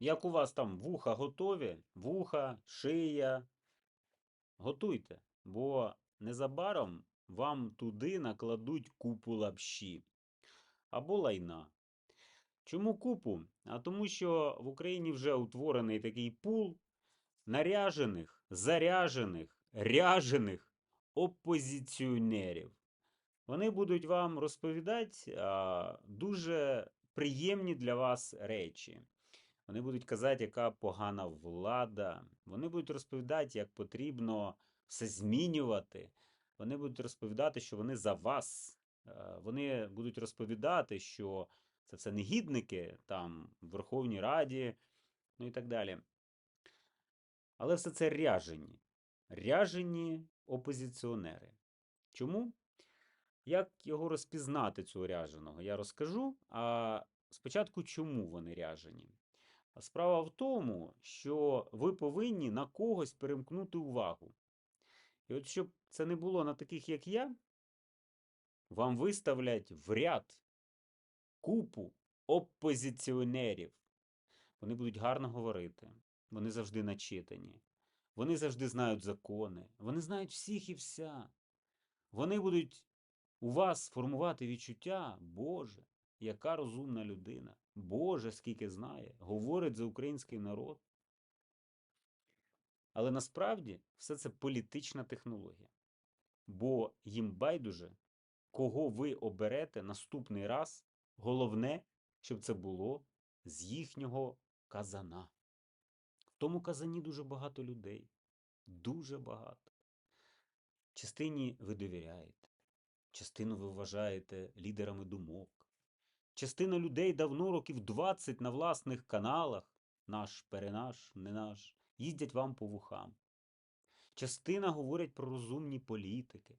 Як у вас там вуха готові, вуха, шия, готуйте, бо незабаром вам туди накладуть купу лапші або лайна. Чому купу? А тому що в Україні вже утворений такий пул наряжених, заряжених, ряжених опозиціонерів. Вони будуть вам розповідати а, дуже приємні для вас речі. Вони будуть казати, яка погана влада. Вони будуть розповідати, як потрібно все змінювати. Вони будуть розповідати, що вони за вас. Е, Вони будуть розповідати, що це все негідники там в Верховній Раді, ну і так далі. Але все це ряжені. Ряжені опозиціонери. Чому? Як його розпізнати, цього ряженого, я розкажу. А спочатку, чому вони ряжені? Справа в тому, що ви повинні на когось перемкнути увагу. І от щоб це не було на таких, як я, вам виставлять в ряд купу опозиціонерів. Вони будуть гарно говорити, вони завжди начитані, вони завжди знають закони, вони знають всіх і вся. Вони будуть у вас формувати відчуття, Боже, яка розумна людина, Боже, скільки знає, говорить за український народ. Але насправді все це політична технологія. Бо їм байдуже, кого ви оберете наступний раз, головне, щоб це було з їхнього казана. В тому казані дуже багато людей. Дуже багато. Частині ви довіряєте, частину ви вважаєте лідерами думок. Частина людей давно років 20 на власних каналах, наш, перенаш, не наш, їздять вам по вухам. Частина говорять про розумні політики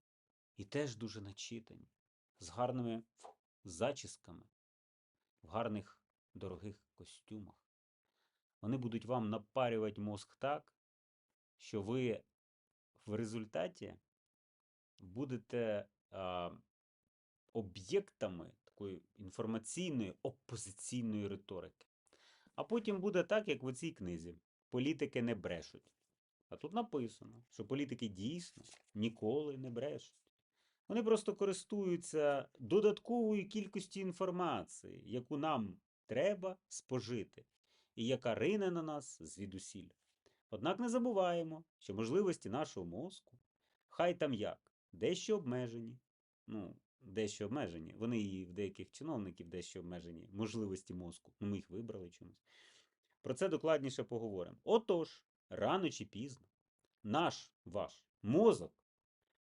і теж дуже начитані, з гарними зачісками, в гарних дорогих костюмах. Вони будуть вам напарювати мозк так, що ви в результаті будете об'єктами такої інформаційної опозиційної риторики. А потім буде так, як в цій книзі. Політики не брешуть. А тут написано, що політики дійсно ніколи не брешуть. Вони просто користуються додатковою кількістю інформації, яку нам треба спожити, і яка рине на нас звідусіль. Однак не забуваємо, що можливості нашого мозку, хай там як, дещо обмежені. Ну, дещо обмежені. Вони і в деяких чиновників дещо обмежені можливості мозку. Ну, ми їх вибрали чомусь. Про це докладніше поговоримо. Отож, рано чи пізно, наш ваш мозок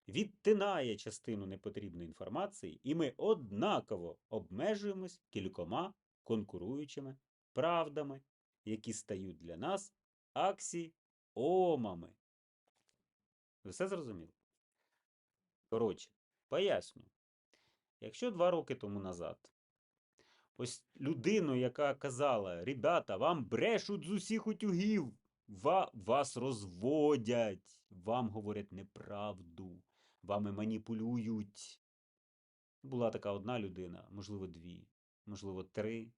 відтинає частину непотрібної інформації, і ми однаково обмежуємось кількома конкуруючими правдами, які стають для нас аксіомами. Ви все зрозуміли? Коротше, поясню. Якщо два роки тому назад ось людину, яка казала: Ребята, вам брешуть з усіх утюгів, ва- вас розводять, вам говорять неправду, вами маніпулюють. Була така одна людина, можливо, дві, можливо, три.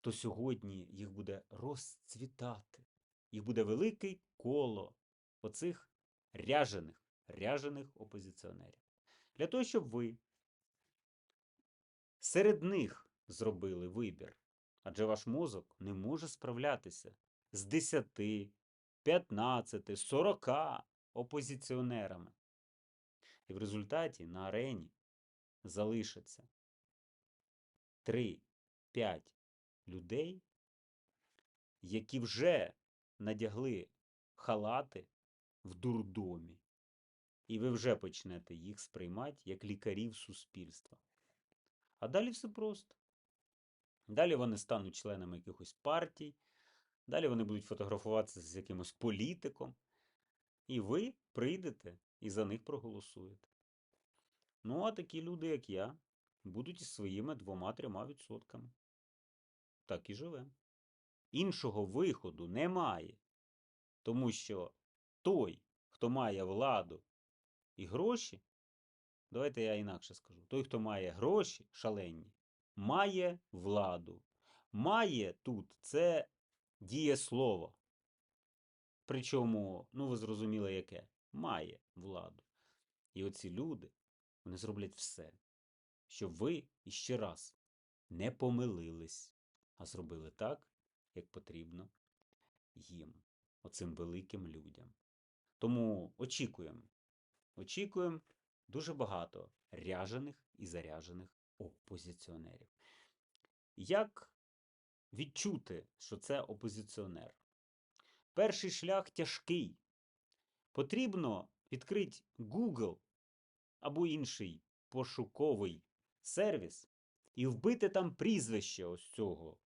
То сьогодні їх буде розцвітати. Їх буде велике коло оцих ряжених, ряжених опозиціонерів. Для того, щоб ви серед них зробили вибір. Адже ваш мозок не може справлятися з 10, 15, 40 опозиціонерами. І в результаті на арені залишиться 3-5 людей, які вже надягли халати в дурдомі. І ви вже почнете їх сприймати як лікарів суспільства. А далі все просто. Далі вони стануть членами якихось партій, далі вони будуть фотографуватися з якимось політиком, і ви прийдете і за них проголосуєте. Ну, а такі люди, як я, будуть із своїми двома-трьома відсотками. Так і живемо. Іншого виходу немає. Тому що той, хто має владу і гроші, давайте я інакше скажу: той, хто має гроші шалені, має владу. Має тут це дієслово. Причому, ну ви зрозуміли, яке? Має владу. І оці люди, вони зроблять все, щоб ви іще раз не помилились, а зробили так, як потрібно їм, оцим великим людям. Тому очікуємо, очікуємо дуже багато ряжених і заряжених опозиціонерів. Як відчути, що це опозиціонер? Перший шлях тяжкий. Потрібно відкрити Google або інший пошуковий сервіс і вбити там прізвище ось цього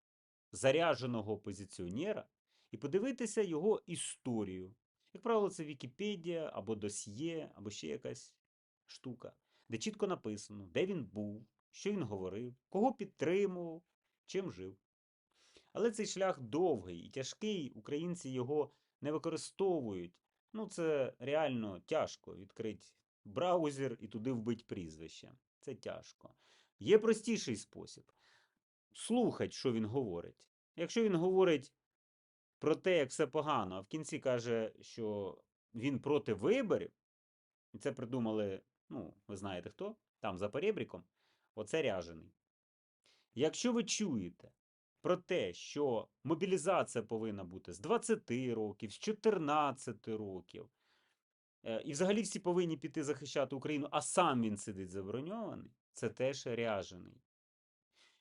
заряженого опозиціонера і подивитися його історію. Як правило, це Вікіпедія або досьє, або ще якась штука, де чітко написано, де він був, що він говорив, кого підтримував, чим жив. Але цей шлях довгий і тяжкий, українці його не використовують. Ну, це реально тяжко відкрити браузер і туди вбити прізвище. Це тяжко. Є простіший спосіб слухати, що він говорить. Якщо він говорить про те, як все погано, а в кінці каже, що він проти виборів, і це придумали, ну, ви знаєте хто, там за перебріком, оце ряжений. Якщо ви чуєте про те, що мобілізація повинна бути з 20 років, з 14 років, е, і взагалі всі повинні піти захищати Україну, а сам він сидить заброньований, це теж ряжений.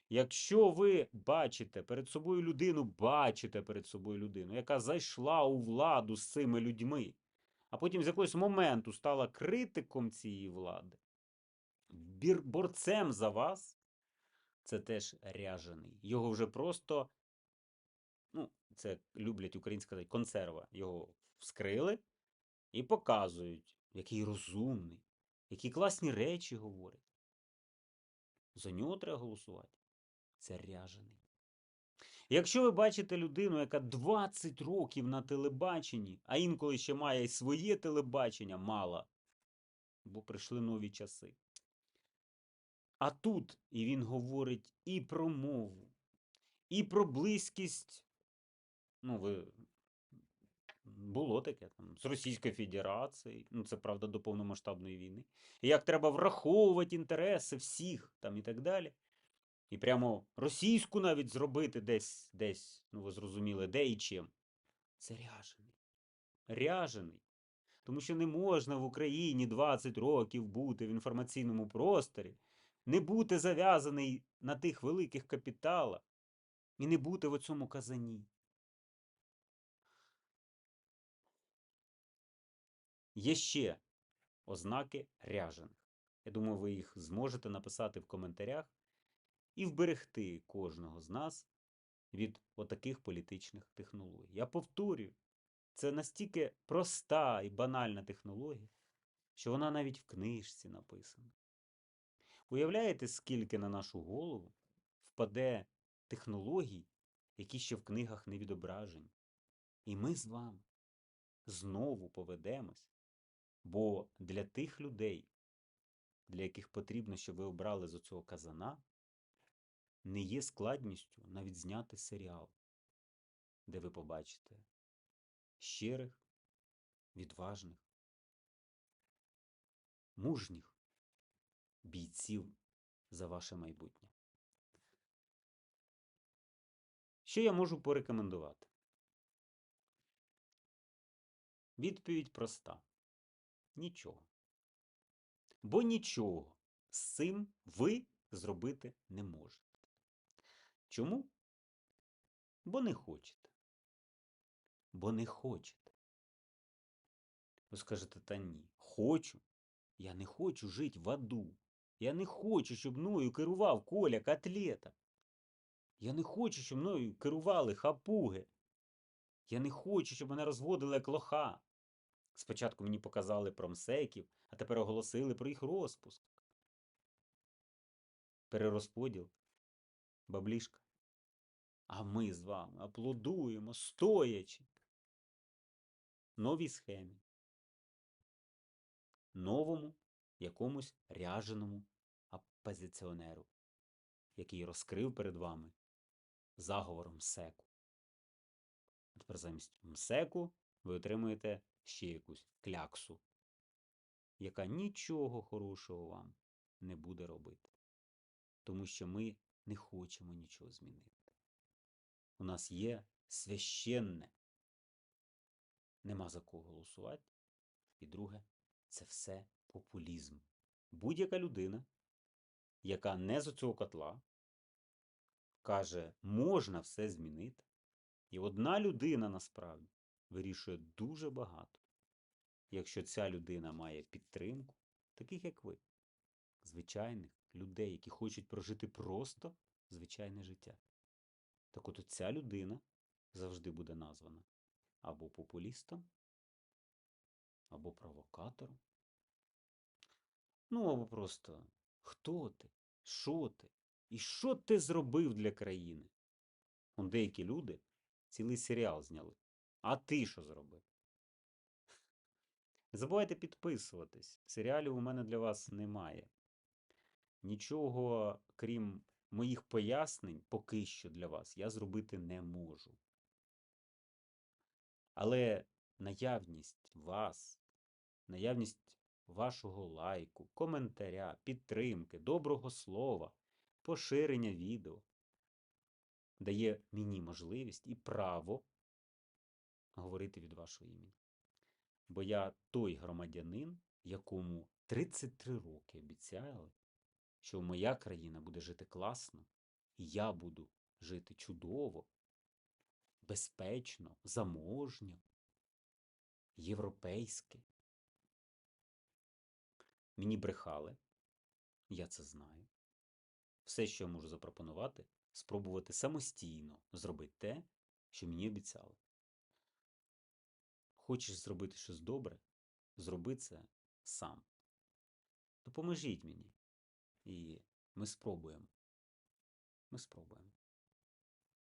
Якщо ви бачите перед собою людину, бачите перед собою людину, яка зайшла у владу з цими людьми, а потім з якогось моменту стала критиком цієї влади, борцем за вас, це теж ряжений. Його вже просто, ну, це люблять українські казати, консерва. Його вскрили і показують, який розумний, які класні речі говорить. За нього треба голосувати. Це ряжений. Якщо ви бачите людину, яка 20 років на телебаченні, а інколи ще має й своє телебачення, мало, бо прийшли нові часи. А тут і він говорить і про мову, і про близькість. Ну, ви було таке там з Російської Федерації, ну це правда до повномасштабної війни. Як треба враховувати інтереси всіх там і так далі. І прямо російську навіть зробити десь, десь, ну ви зрозуміли, де і чим. Це ряжений. Ряжений. Тому що не можна в Україні 20 років бути в інформаційному просторі, не бути зав'язаний на тих великих капіталах і не бути в цьому казані. Є ще ознаки ряжених. Я думаю, ви їх зможете написати в коментарях і вберегти кожного з нас від отаких політичних технологій. Я повторюю, це настільки проста і банальна технологія, що вона навіть в книжці написана. Уявляєте, скільки на нашу голову впаде технологій, які ще в книгах не відображені. І ми з вами знову поведемось, бо для тих людей, для яких потрібно, щоб ви обрали з оцього казана, не є складністю навіть зняти серіал, де ви побачите щирих, відважних, мужніх бійців за ваше майбутнє. Що я можу порекомендувати? Відповідь проста. Нічого. Бо нічого з цим ви зробити не можете. Чому? Бо не хочете. Бо не хочете. Ви скажете, та ні, хочу. Я не хочу жити в аду. Я не хочу, щоб мною керував Коля Котлета. Я не хочу, щоб мною керували хапуги. Я не хочу, щоб мене розводили як лоха. Спочатку мені показали про МСЕКів, а тепер оголосили про їх розпуск. Перерозподіл. Баблішка. А ми з вами аплодуємо, стоячи. Новій схемі. Новому якомусь ряженому опозиціонеру, який розкрив перед вами заговором МСЕКу. А тепер замість МСЕКу ви отримуєте ще якусь кляксу, яка нічого хорошого вам не буде робити. Тому що ми не хочемо нічого змінити. У нас є священне. Нема за кого голосувати. І друге, це все популізм. Будь-яка людина, яка не з цього котла, каже, можна все змінити. І одна людина насправді вирішує дуже багато. Якщо ця людина має підтримку, таких як ви, звичайних людей, які хочуть прожити просто звичайне життя. Так от ця людина завжди буде названа або популістом, або провокатором. Ну, або просто хто ти? Що ти? І що ти зробив для країни? Он деякі люди цілий серіал зняли. А ти що зробив? Забувайте підписуватись. Серіалів у мене для вас немає. Нічого, крім моїх пояснень, поки що для вас я зробити не можу. Але наявність вас, наявність вашого лайку, коментаря, підтримки, доброго слова, поширення відео дає мені можливість і право говорити від вашого імені. Бо я той громадянин, якому 33 роки обіцяли, що моя країна буде жити класно, і я буду жити чудово, безпечно, заможньо, європейськи. Мені брехали, я це знаю. Все, що я можу запропонувати, спробувати самостійно зробити те, що мені обіцяли. Хочеш зробити щось добре, зроби це сам. Допоможіть мені, і ми спробуємо. Ми спробуємо.